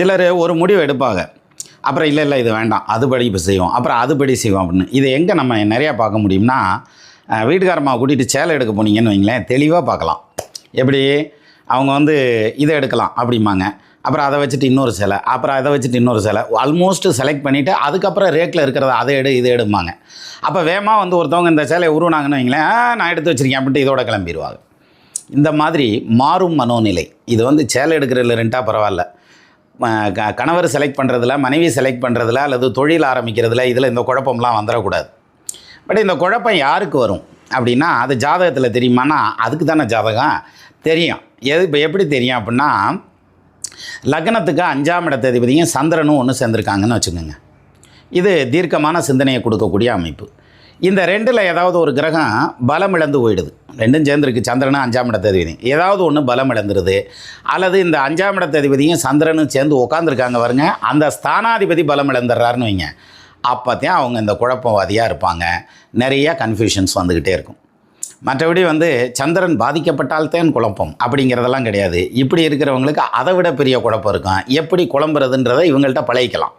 சிலர் ஒரு முடிவு எடுப்பாங்க. அப்புறம் இல்லை இல்லை இது வேண்டாம். அதுபடி இப்போ செய்வோம். அப்புறம் அதுபடி செய்வோம் அப்படின்னு. இதை எங்கே நம்ம நிறையா பார்க்க முடியும்னா வீட்டுக்காரம்மா கூட்டிகிட்டு சேலை எடுக்க போனீங்கன்னு வைங்களேன் தெளிவாக பார்க்கலாம். எப்படி? அவங்க வந்து இதை எடுக்கலாம் அப்படிம்பாங்க. அப்புறம் அதை வச்சுட்டு இன்னொரு சிலை அப்புறம் அதை வச்சுட்டு இன்னொரு சிலை. ஆல்மோஸ்ட் செலக்ட் பண்ணிவிட்டு அதுக்கப்புறம் ரேக்கில் இருக்கிறத அதை எடு இதை எடுப்பாங்க அப்போ வேகமாக வந்து ஒருத்தவங்க இந்த சேலையை உருவினாங்கன்னு வைங்களேன் நான் எடுத்து வச்சுருக்கேன் அப்படின்ட்டு இதோட கிளம்பிடுவாங்க இந்த மாதிரி மாறும் மனோநிலை. இது வந்து சேலை எடுக்கிறதுல ரெண்டாக பரவாயில்ல. கணவர் செலக்ட் பண்ணுறதுல மனைவி செலக்ட் பண்ணுறதுல அல்லது தொழில் ஆரம்பிக்கிறதுல இதில் இந்த குழப்பம்லாம் வந்துடக்கூடாது. பட் இந்த குழப்பம் யாருக்கு வரும்? அப்படின்னா அது ஜாதகத்தில் தெரியுமானா அதுக்கு தானே ஜாதகம் தெரியும். எது இப்போ எப்படி தெரியும் அப்படின்னா லக்னத்துக்கு அஞ்சாம் இடத்த அதிபதியும் சந்திரனும் ஒன்று சேர்ந்துருக்காங்கன்னு வச்சுக்கோங்க. இது தீர்க்கமான சிந்தனையை கொடுக்கக்கூடிய அமைப்பு. இந்த ரெண்டில் ஏதாவது ஒரு கிரகம் பலம் இழந்து போயிடுது. ரெண்டும் சேர்ந்துருக்கு. சந்திரனும் அஞ்சாம் இடத்த அதிபதி. ஏதாவது ஒன்று பலம் இழந்துருது. அல்லது இந்த அஞ்சாம் இடத்த அதிபதியும் சந்திரனும் சேர்ந்து உட்காந்துருக்காங்க பாருங்க. அந்த ஸ்தானாதிபதி பலம் இழந்துடுறாருன்னு வைங்க. அப்போத்தையும் அவங்க இந்த குழப்பவாதியாக இருப்பாங்க. நிறைய கன்ஃபியூஷன்ஸ் வந்துக்கிட்டே இருக்கும். மற்றபடி வந்து சந்திரன் பாதிக்கப்பட்டால்தான் குழப்பம். அப்படிங்கிறதெல்லாம் கிடையாது. இப்படி இருக்கிறவங்களுக்கு அதை விட பெரிய குழப்பம் இருக்கும். எப்படி குழம்புறதுன்றதை இவங்கள்ட்ட பழகிக்கலாம்.